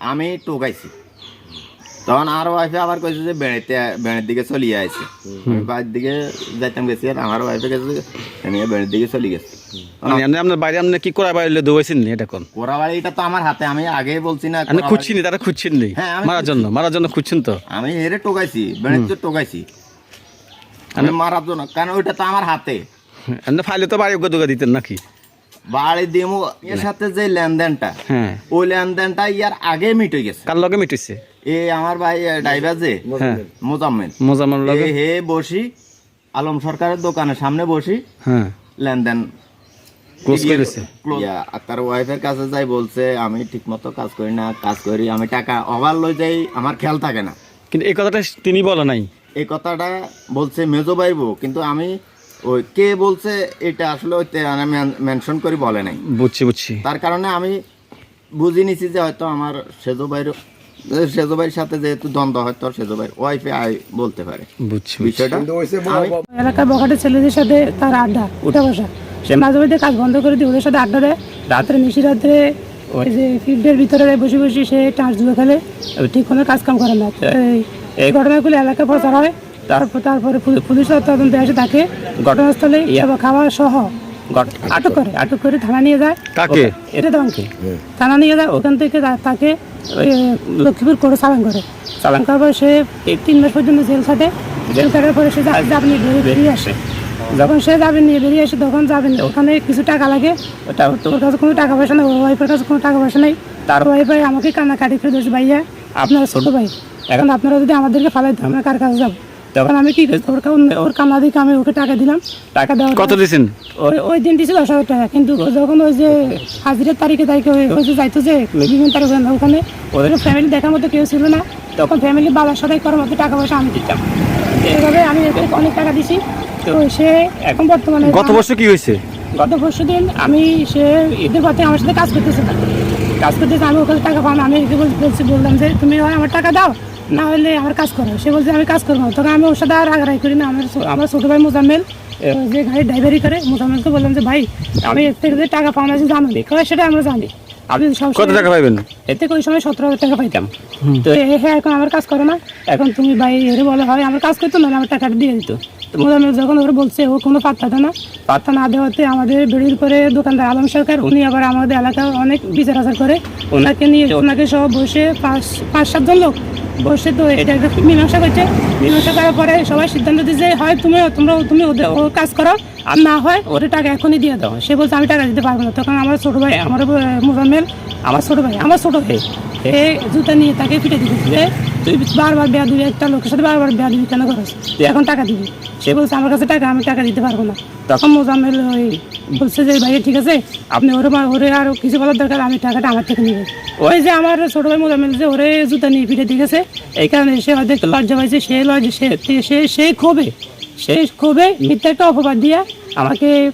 আমি টোকাইছি তখন আর ওয়াইফে আবার কইছে যে বেড়াইতে বেড়ের দিকে চলিয়ে আইছে। আমি বাড়ির দিকে যাইতাম গেছি আর আমার ওয়াইফে গেছে আমি বেড়ের দিকে চলে গেছি। আপনার বাইরে আপনি কি করা বাইরে দৌড়াইছেন এটা কোন? কোরাবাড়ি এটা তো আমার হাতে আমি আগে বলছি না আপনি খুঁজছেন তারা খুঁজছেন নি। হ্যাঁ, মারার জন্য মারার জন্য খুঁজছেন তো। আমি হেরে টোকাইছি বেড়ের তো টোকাইছি আমি মারার জন্য কারণ ওইটা তো আমার হাতে। আপনি ফাইলে তো বাড়ি দোকা দিতেন নাকি? বাড়ি দিমু এর সাথে যে লেনদেনটা হ্যাঁ। ওই লেনদেনটা ইয়ার আগে মিটে গেছে। কার লগে মিটেছে এ আমার ভাই ড্রাইভার যে হ্যাঁ। মোজাম্মেল। লগে? হে বসি আলম সরকারের দোকানের সামনে বসি হ্যাঁ। লেনদেন ক্লোজ করেছে? তার ওয়াইফের কাছে যাই বলছে আমি ঠিক মতো কাজ করি না কাজ করি আমি টাকা ওভার লই যাই আমার খেয়াল থাকে না। কিন্তু এই কথাটা তিনি বলে নাই? এই কথাটা বলছে মেজো ভাই বউ কিন্তু আমি ওই কে বলছে এটা আসলে ওই মেনশন করে বলে নাই। বুঝছি বুঝছি। তার কারণে আমি বুঝে নিছি যে হয়তো আমার সেজো ভাইয়ের সেজো ভাইয়ের সাথে যেহেতু দ্বন্দ্ব হয়তো সেজো ভাইয়ের ওয়াইফে আই বলতে পারে। বুঝছি বিষয়টা? এলাকার বখাটের ছেলেদের সাথে তার আড্ডা উঠা। বসা। সে মাঝে মধ্যে কাজ বন্ধ করে দিয়ে ওদের সাথে আড্ডা দেয়। রাত্রে নিশি রাত্রে ওই যে ফিল্ডের ভিতরে বসে বসে সে টাঁচ জুয়ে খেলে ঠিক কোনো কাজ কাম করে না। এই- ঘটনাগুলো এলাকায় প্রচার হয়। তারপর তারপরে পুলি- পুলিশ তদন্তে আসে তাকে ঘটনাস্থলে খাবার খাওয়া সহ আটক করে আটক করে থানা নিয়ে যায়। কাকে? এটা দমকে থানা নিয়ে যায় ওখান থেকে তাকে ওই, লক্ষ্মীপুর করে চালান করে। চালান করার পর সে এই তিন মাস পর্যন্ত জেল খাটে। জেল কাটার পরে সে নিয়ে বেরিয়ে- আসে। যখন সে যাবেন নিয়ে বেরিয়ে আসে তখন যাবেন ওখানে কিছু টাকা লাগে। ওটা তোর কাছে কোনো টাকা পয়সা নেই ওর ওয়াইফের কাছে কোনো টাকা পয়সা নেই। তার ওয়াইফাই আমাকে কান্নাকাটি করে দিয়েছে ভাইয়া আপনার ছোটো ভাই। এখন আপনারা যদি আমাদেরকে ফালাইতে আমরা কার কাছে যাব? তখন আমি কি করি? ওর ওর কান্না দিকে আমি ওকে টাকা দিলাম। টাকা দেওয়ার কত দিছেন ওই দিন দিয়েছিল দশ হাজার টাকা। কিন্তু যখন ওই যে হাজিরের তারিখে তারিখে ওই- যে যাইতো যে বিভিন্ন তারিখে ওখানে ওদের ফ্যামিলি দেখার মতো কেউ ছিল না। তখন ফ্যামিলি বাবার সদাই করার মতো টাকা পয়সা আমি দিতাম। এইভাবে আমি অনেক টাকা দিছি তো সে এখন বর্তমানে গত বছর কি হয়েছে? গত পরশু দিন আমি সে ঈদের পথে আমার সাথে কাজ করতেছে না। কাজ করতেছে আমি ওখানে টাকা পাবো। আমি বলছি বললাম যে তুমি আমার টাকা দাও না হলে আমার কাজ করো সে বলছে আমি কাজ করব তখন আমি ওর সাথে আর আগ্রাই করি না। আমার আমার ছোটো ভাই মোজাম্মেল যে গাড়ি ড্রাইভারি করে মোজাম্মেলকে বললাম যে ভাই আমি এর থেকে টাকা পাওয়া আছে জানো। নি সেটা আমরা জানি। আপনি কত টাকা পাইবেন? এতে ওই সময় সতেরো হাজার টাকা পাইতাম। তো হ্যাঁ এখন আমার কাজ করো না। এখন তুমি ভাই এর বলো হয় আমার কাজ করতো না আমার টাকাটা দিয়ে দিত। তো যখন ওরা বলছে ও কোনো পাত্তা দেয় না পাত্তা না দেওয়াতে আমাদের বেড়ির পরে দোকানদার আলম সরকার উনি আবার আমাদের এলাকায় অনেক বিচার আচার করে। ওনাকে নিয়ে ওনাকে সব বসে পাঁচ পাঁচ সাতজন লোক বসে তো এটা একটা মীমাংসা করছে। মীমাংসা করার পরে সবাই সিদ্ধান্ত দিচ্ছে যে হয় তুমি তোমরা তুমি ওদের ওর কাজ করো আর না হয় ওর টাকা এখনই দিয়ে দাও। সে বলছে আমি টাকা দিতে পারব না। তখন আমার ছোট ভাই আমার মোজাম্মেল আমার ছোট ভাই আমার ছোট ভাই এ জুতা নিয়ে তাকে ফিটে দিতেছে যে তুই বারবার বেয়া দিবি একটা লোকের সাথে বারবার বেয়া দিবি কেন তুই এখন টাকা দিবি। সে বলছে আমার কাছে টাকা আমি টাকা দিতে পারব না। তখন মোজাম্মেল ওই বলছে যে ভাই ঠিক আছে আপনি ওরে ওরে আর কিছু বলার দরকার আমি টাকাটা আমার থেকে নিবে। ওই যে আমার ছোট ভাই মোজাম্মেল যে ওরে জুতা নিয়ে পিঠে দিয়ে গেছে এই কারণে সে হয়তো লজ্জা পাইছে সে লজ্জা সে সে সে ক্ষোভে। সে ক্ষোভে মিথ্যা একটা অপবাদ দিয়া আমাকে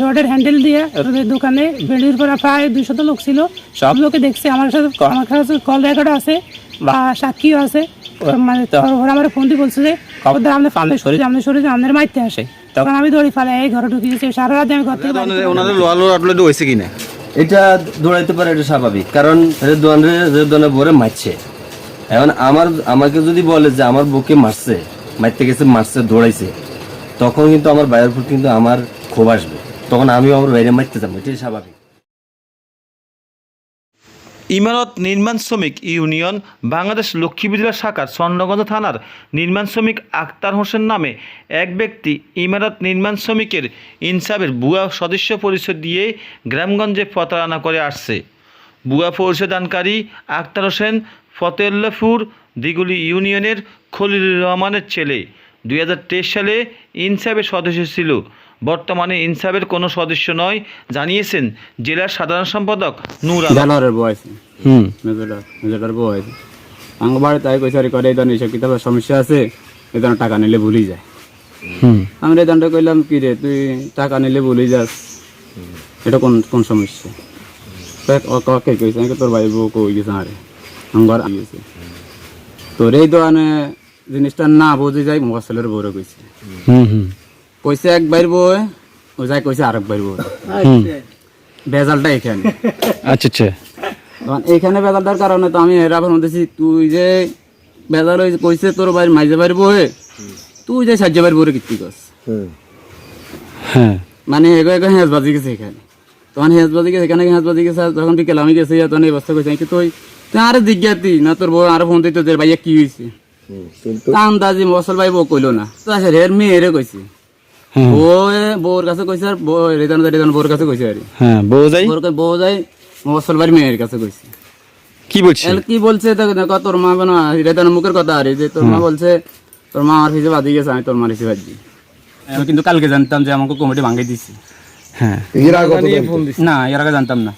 রডের হ্যান্ডেল দিয়ে রোডের দোকানে বেড়ির পরে প্রায় দুইশত লোক ছিল। সব? লোকে দেখছে আমার সাথে আমার কাছে কল রেকর্ড আছে বা সাক্ষীও আছে। মানে ওরা আমার ফোন দিয়ে বলছে যে খবরদার আপনার ফান্ডে শরীর আপনার শরীরে আমাদের মারতে আসে। তখন আমি দড়ি ফালাই এই ঘরে ঢুকে গেছি সারা রাত আমি ঘর থেকে ওনাদের- লোয়া লোয়া আপলোড হয়েছে কিনা? এটা দৌড়াইতে পারে এটা স্বাভাবিক। কারণ রেদওয়ানে রেদওয়ানে বোরে মারছে। এখন আমার আমাকে যদি বলে যে আমার বুকে মারছে মারতে গেছে মারছে, দৌড়াইছে। তখন কিন্তু আমার বাইরের উপর কিন্তু আমার ক্ষোভ আসবে। তখন আমিও আমার বাইরে মারতে যাব, এটাই স্বাভাবিক। ইমারত নির্মাণ শ্রমিক ইউনিয়ন বাংলাদেশ লক্ষ্মীপুর জেলা শাখার স্বর্ণগঞ্জ থানার নির্মাণ শ্রমিক আক্তার হোসেন নামে এক ব্যক্তি ইমারত নির্মাণ শ্রমিকের ইনসাফের বুয়া সদস্য পরিচয় দিয়ে গ্রামগঞ্জে প্রতারণা করে আসছে। বুয়া পরিচয়দানকারী আক্তার হোসেন ফতেল্লাপুর দিগুলি ইউনিয়নের খলিলুর রহমানের ছেলে। দুই হাজার তেইশ সালে ইনসাফের সদস্য ছিল। বর্তমানে ইনসাফের কোনো সদস্য নয় জানিয়েছেন জেলার সাধারণ সম্পাদক নূর জানোয়ারের বউ হুম। মেজোটার আমার বাড়ি তাই কইছে আর করে এই ধরনের কিতাবের সমস্যা আছে এই ধরনের টাকা নিলে ভুলি যায়। হুম। আমি এই ধরনটা কইলাম কি রে তুই টাকা নিলে ভুলি যাস। এটা কোন কোন সমস্যা? তোর ভাই বউ কই গেছে আরে? গেছে তোর এই দোকানে জিনিসটা না বুঝে যাই মোবাইলের বউরে কইছে। কইছে এক বাইর বউ ও যাই কইছে আরেক বাইর বউ বেজালটা এখানে। আচ্ছা আচ্ছা। তখন এইখানে বেজারটার কারণে তো আমি এরা বলতেছি তুই যে বেজার হয়ে কইছে তোর বাড়ি মাইজে বাড়ি বহে তুই যে সাহায্য বাড়ি বলে কীর্তি কর হ্যাঁ। মানে এগো এগো হেঁচ বাজি গেছে এখানে। তখন হেঁচ বাজি গেছে এখানে হেঁচ বাজি গেছে তখন বিকেল আমি গেছি তখন এই বস্তা কইছে। কি তুই তুই আরে জিজ্ঞাতি না তোর বউ আরও ফোন দিত যে ভাইয়া কি হয়েছে আন্দাজি মসল ভাই বউ কইলো না। তো আসে হের মেয়েরে কইছে। বউ বউর কাছে কইছে আর বউ রেতান রেতান বউর কাছে কইছে আর হ্যাঁ বউ যাই বউ যাই মসল ভাই মেয়ের কাছে কইছে। কি বলছে? কি বলছে তোর মা কেন রেতান মুখের কথা আরে যে তোর মা বলছে তোর মা আমার পিছে বাদি গেছে আমি তোর মার হিসেবে বাদি আমি কিন্তু কালকে জানতাম যে আমাকে কমিটি ভাঙিয়ে দিছে। হ্যাঁ। না এর আগে জানতাম না।